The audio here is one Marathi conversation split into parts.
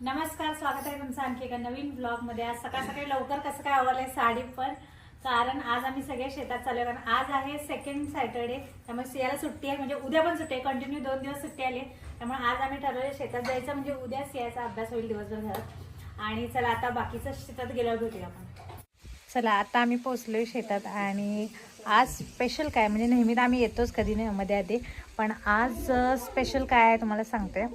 नमस्कार स्वागत आहे तुमचं आणखी एका नवीन ब्लॉगमध्ये आज सकाळ सकाळी लवकर कसं काय आवडलंय साडी पण कारण आज आम्ही सगळे शेतात चालू आहे कारण आज आहे सेकंड सॅटर्डे त्यामुळे सियाला सुट्टी आहे. म्हणजे उद्या पण सुट्टी आहे. कंटिन्यू दोन दिवस सुट्टी आली त्यामुळे आज आम्ही ठरवले शेतात जायचं म्हणजे उद्या सियाचा अभ्यास होईल दिवसभर घरात. आणि चला आता बाकीचं शेतात गेल्यावर भेटूया आपण. चला आता आम्ही पोचलोय शेतात आणि आज स्पेशल काय? म्हणजे नेहमी तर आम्ही येतोच कधी नाही मध्ये आधी. पण आज स्पेशल काय आहे तुम्हाला सांगते?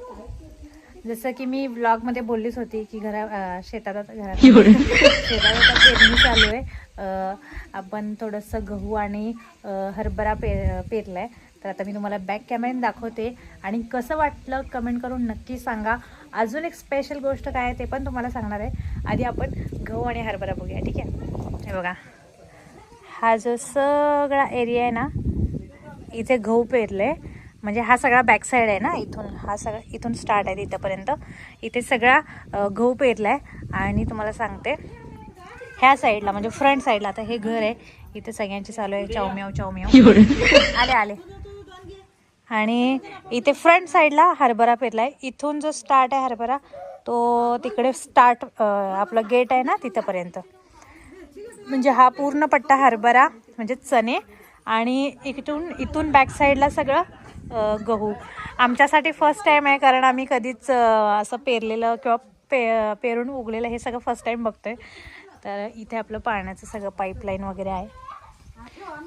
जसं की मी ब्लॉगमध्ये बोललीच होती की घरा शेतात घरात शेतात आता पेरणी चालू आहे. आपण थोडंसं गहू आणि हरभरा पे पेरलाय. तर आता मी तुम्हाला बॅक कॅमेऱ्याने दाखवते. आणि कसं वाटलं कमेंट करून नक्की सांगा. अजून एक स्पेशल गोष्ट काय आहे ते पण तुम्हाला सांगणार आहे. आधी आपण गहू आणि हरभरा बघूया ठीक आहे? हे बघा. हा जो सगळा एरिया आहे ना इथे गहू पेरले म्हणजे हा सगळा बॅक साईड आहे ना इथून हा सगळा इथून स्टार्ट आहे तिथंपर्यंत. इथे सगळा गहू पेरला आहे आणि तुम्हाला सांगते ह्या साईडला म्हणजे फ्रंट साईडला आता हे घर आहे. इथे सगळ्यांची चालू आहे चौम्याव चौम्याव आले आले. आणि इथे फ्रंट साईडला हरभरा पेरला आहे इथून जो स्टार्ट आहे हरभरा तो तिकडे स्टार्ट आपलं गेट आहे ना तिथंपर्यंत. म्हणजे हा पूर्ण पट्टा हरभरा म्हणजे चणे आणि इथून इथून बॅक साईडला सगळं गहू. आमच्यासाठी फर्स्ट टाईम आहे कारण आम्ही कधीच असं पेरलेलं किंवा पे पेरून उगलेलं हे सगळं फर्स्ट टाईम बघतोय. तर इथे आपलं पाण्याचं सगळं पाईपलाईन वगैरे आहे.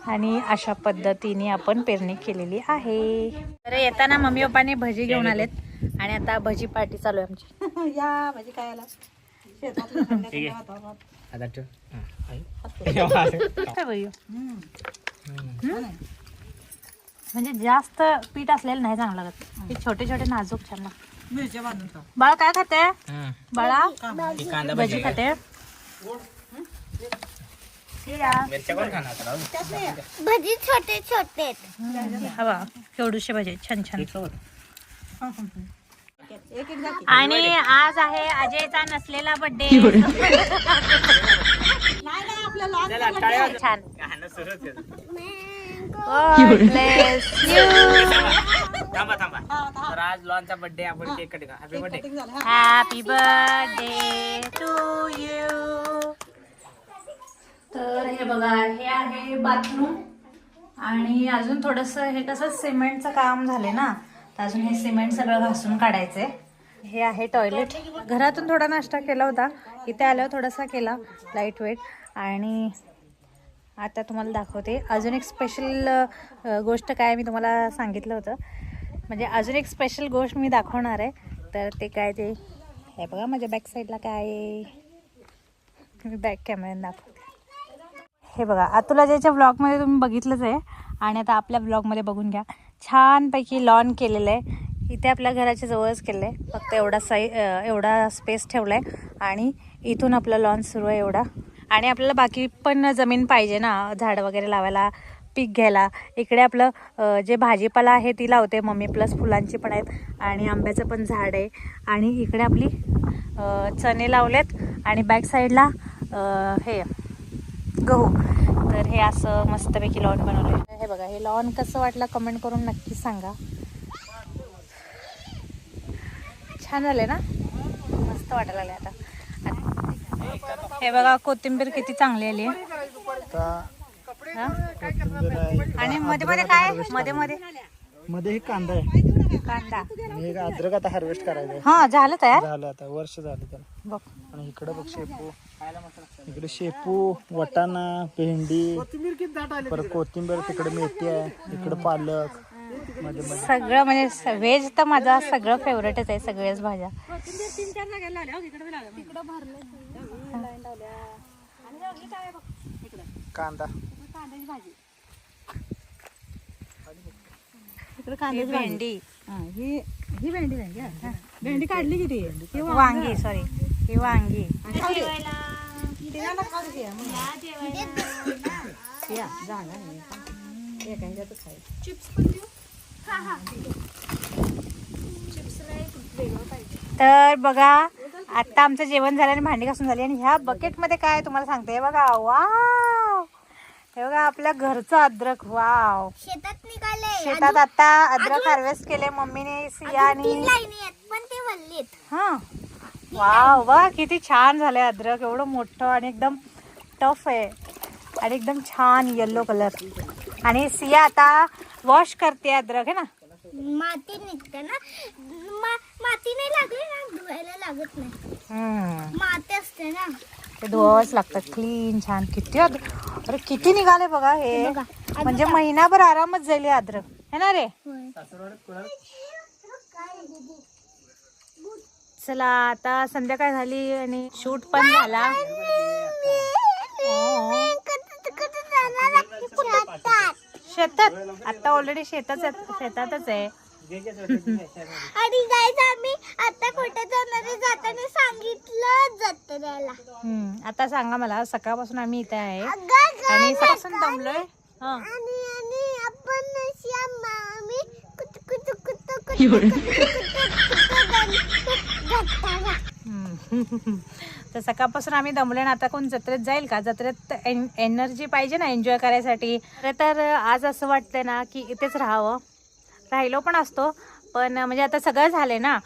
आणि अशा पद्धतीने आपण पेरणी केलेली आहे. तर येताना मम्मी पप्पाने भजी घेऊन आलेत. आणि आता भजी पार्टी चालू आहे आमची. या भाजी काय आला शेतातलं संध्याकाळी वातावरण. आता ठेव. काय बाई? म्हणजे जास्त पीठ असलेलं नाही चांगलं लागत हे छोटे छोटे नाजूक छान लागतात. मिरच्या बांधून ठेव. बाळ काय खाते हं. बाळा ही कांदा भजी भजी खाते मिरच्या कोण खाणार आता राहू दे. भजी छोटे छोटे हवा केवढूशे भजी छान छान एक सोबत. एक एक जाती आणि आज आहे अजयचा नसलेला बर्थडे नाही नाही आपल्या लहान चला, टाळ्या वाजवा. छान गाणं सुरूच आहे. God bless you. थांबा थांबा. तर आज लॉनचा बर्थडे आपण cake cutting happy birthday. Happy birthday to you तर हे बघा हे आहे बाथरूम. आणि अजून थोडस हे कसं सिमेंटचं काम झाले ना तर अजून हे सिमेंट सगळं घासून काढायचंय. हे आहे टॉयलेट घरातून थोडा नाश्ता केला होता. इथे आल्यावर थोडासा केला लाइट वेट आणि आता तुम्हाला दाखवते. अजून एक स्पेशल गोष्ट काय मी तुम्हाला सांगितलं होतं. म्हणजे अजून एक स्पेशल गोष्ट मी दाखवणार आहे. तर ते काय ते हे बघा माझ्या बॅक साईडला काय आहे. मी बॅक कॅमेऱ्याने दाखवते. हे बघा अतुला ज्याच्या ब्लॉगमध्ये तुम्ही बघितलंच आहे. आणि आता आपल्या ब्लॉगमध्ये बघून घ्या. छानपैकी लॉन केलेलं आहे. इथे आपल्या घराच्या जवळच केलं आहे. फक्त एवढा साई एवढा स्पेस ठेवला आहे आणि इथून आपला लॉन सुरू आहे एवढा. आणि आपल्याला बाकी पण जमीन पाहिजे ना झाडं वगैरे लावायला पीक घ्यायला. इकडे आपलं जे भाजीपाला आहे ती लावते मम्मी प्लस फुलांची पण आहेत आणि आंब्याचं पण झाड आहे. आणि इकडे आपली अं, चणे लावलेत आणि बॅक साईडला हे गहू. तर हे असं मस्तपैकी लॉन बनवलंय. हे बघा हे लॉन कसं वाटलं कमेंट करून नक्की सांगा. छान झालं ना? मस्त वाटायला लागले आता. हे बघा कोथिंबीर किती चांगली आली. आहे हा? आणि मध्ये मध्ये काय? मध्ये मध्ये. मध्ये हे कांदा आहे. कांदा. आणि हे अद्रक आता हार्वेस्ट करायचं. हा झालं तयार? झालं आता वर्ष झालं त्याला. बघ. आणि इकडे बघ शेपू. इकडे शेपू वटाणा भेंडी परत कोथिंबीर तिकडे मेथी आहे इकडे पालक सगळं म्हणजे व्हेज तर माझा सगळं फेवरेटच आहे सगळ्याच भाज्या. कांदा. इकडे कांद्याची भाजी. भेंडी. हा, ही ही भेंडी नाही का? भेंडी काढली किती? ही वांगी. वांगी सॉरी ही वांगी. आणि खाऊ दे. तिघांना खाऊ दे मग. या, जागा नाही. एका ह्याच्यातच खायचं. तर बघा आता आमचं जेवण झालं आणि भांडी घासून झाली आणि ह्या बकेटमध्ये काय तुम्हाला सांगते? हे बघा वाव हे बघा आपल्या घरचं अद्रक वाव शेतात निघाले. शेतात आता अद्रक हार्वेस्ट केले मम्मीने सिया तीन आणि हा. वा वा किती छान झालंय अद्रक एवढं मोठं आणि एकदम टफ आहे. आणि एकदम छान येल्लो कलर आणि सिया आता वॉश करते अद्रक आहे ना? माती निघते ना. मा- माती नाही लागली ना धुवायला लागत नाही. हम्म. माती असते ना. ते धुवावंच लागतं क्लीन छान. किती अद्र- अरे किती निघाले बघा हे. बघा. म्हणजे महिनाभर आरामच जाईल हे अद्रक. है ना रे? चला आता संध्याकाळ झाली आणि शूट पण झाला. शेतात. आता ऑलरेडी शेतात शेतातच आहे. आणि गाईज आम्ही आता कुठे जाणार आहे जाताना सांगितलं जत्रेला हम्म, आता सांगा मला सकाळपासून आम्ही इथे आहे. आणि सकाळपासून दमलोय हा. आणि आणि आपण श्याम आम्ही कुत कुत कुत कुत कुत हम्म. तर सकाळपासून आम्ही दमले ना आता कोण जत्रेत जाईल का? जत्रेत एनर्जी पाहिजे ना एन्जॉय करायसाठी. खरं तर आज असं वाटतंय ना की इथेच राहावं. राहिलो पण असतो. पण म्हणजे आता सगळं झालंय ना.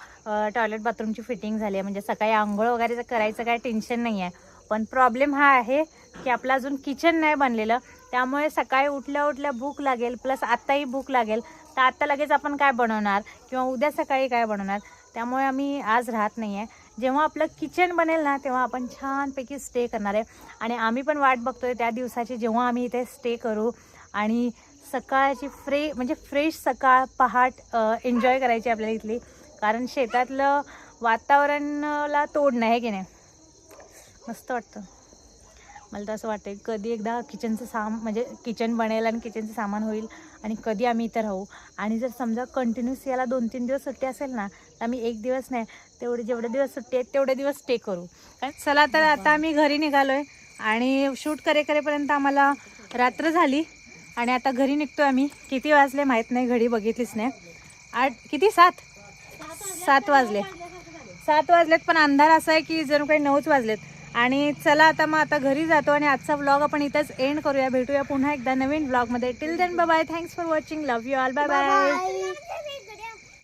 टॉयलेट बाथरूमची फिटिंग झाली आहे म्हणजे सकाळी आंघोळ वगैरे करायचं काय टेन्शन नाही आहे पण प्रॉब्लेम हा आहे की आपलं अजून किचन नाही बनलेलं. त्यामुळे सकाळी उठल्या उठल्या भूक लागेल प्लस आत्ताही भूक लागेल. तर आत्ता लगेच आपण काय बनवणार? किंवा उद्या सकाळी काय बनवणार? त्यामुळे आम्ही आज राहत नाही आहे जेव्हा आपलं किचन बनेल ना तेव्हा आपण छानपैकी स्टे करणार आहे. आणि आम्ही पण वाट बघतोय त्या दिवसाची जेव्हा आम्ही इथे स्टे करू. आणि सकाळची फ्रे म्हणजे फ्रेश सकाळ पहाट एन्जॉय करायची आपल्याला इथली. कारण शेतातलं वातावरणाला तोड नाही आहे की नाही? मस्त वाटतं. मला तर असं वाटतं कधी एकदा किचनचं साम म्हणजे किचन बनेल आणि किचनचं सामान होईल आणि कधी आम्ही इथं राहू. आणि जर समजा कंटिन्यूस याला दोन तीन दिवस सुट्टी असेल ना तर आम्ही एक दिवस नाही तेवढे जेवढे दिवस सुट्टी आहेत तेवढे दिवस स्टे करू. कारण चला तर आता आम्ही घरी निघालो आहे आणि शूट करे करेपर्यंत आम्हाला रात्र झाली. आणि आता घरी निघतो आम्ही. किती वाजले माहीत नाही घडी बघितलीच नाही. आठ किती? सात? सात वाजले. सात वाजलेत पण अंधार असा आहे की जणू काही नऊच वाजलेत. आणि चला आता मग आता घरी जातो आणि आजचा व्लॉग आपण इथंच एंड करूया. भेटूया पुन्हा एकदा नवीन ब्लॉगमध्ये till then bye thanks for watching love you all bye bye